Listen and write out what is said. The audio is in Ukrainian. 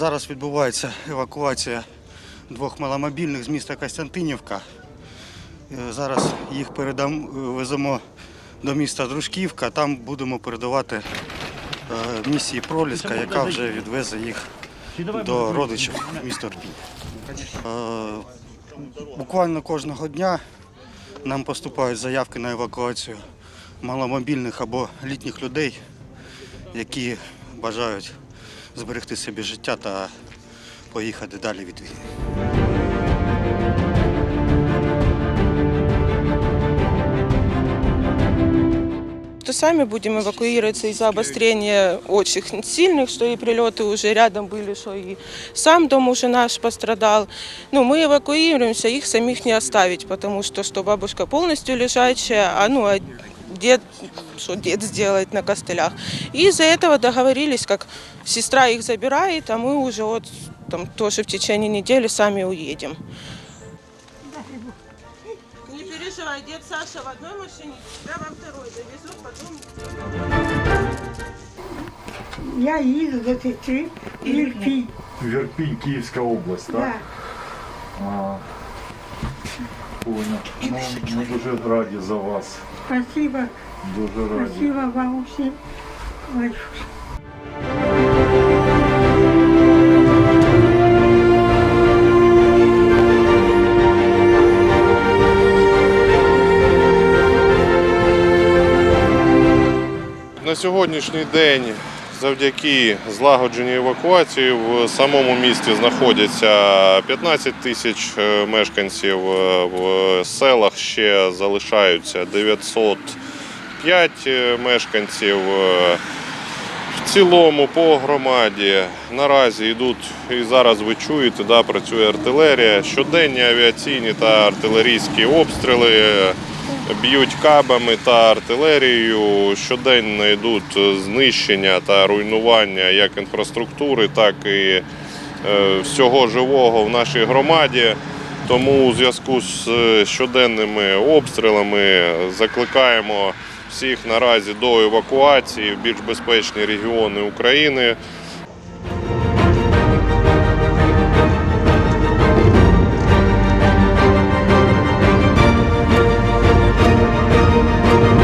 Зараз відбувається евакуація двох маломобільних з міста Костянтинівка. Е, Зараз їх передам, веземо до міста Дружківка. Там будемо передавати е, місії Проліска, яка вже відвезе їх до родичів в місто Рпінь. Е, Буквально кожного дня нам поступають заявки на евакуацію маломобільних або літніх людей, які бажають зберегти собі життя та поїхати далі від війни. то сами будем эвакуироваться из-за обострения очень сильных, что и прилеты уже рядом были, что и сам дом уже наш пострадал. Ну, мы эвакуируемся, их самих не оставить, потому что, что бабушка полностью лежачая, а ну, а дед, что дед сделает на костылях. И из-за этого договорились, как сестра их забирает, а мы уже вот там тоже в течение недели сами уедем. Не переживай, дед Саша в одной машине, тебя во второй довезут, потом Я їду до сестри в Ірпінь. Вірпінь, Київська область, так? Да. А, понял. Ну, ми дуже раді за вас. Спасибо, Дуже раді. спасибо вам усім. На сьогоднішній день, завдяки злагодженій евакуації, в самому місті знаходяться 15 тисяч е, мешканців. е, В селах ще залишаються 905 е, мешканців. В цілому по громаді наразі йдуть і зараз ви чуєте, да, працює артилерія. Щоденні авіаційні та артилерійські обстріли б'ють кабами та артилерією. Щоденно йдуть знищення та руйнування як інфраструктури, так і е, всього живого в нашій громаді. Тому у зв'язку з е, щоденними обстрілами закликаємо всіх наразі до евакуації в більш безпечні регіони України.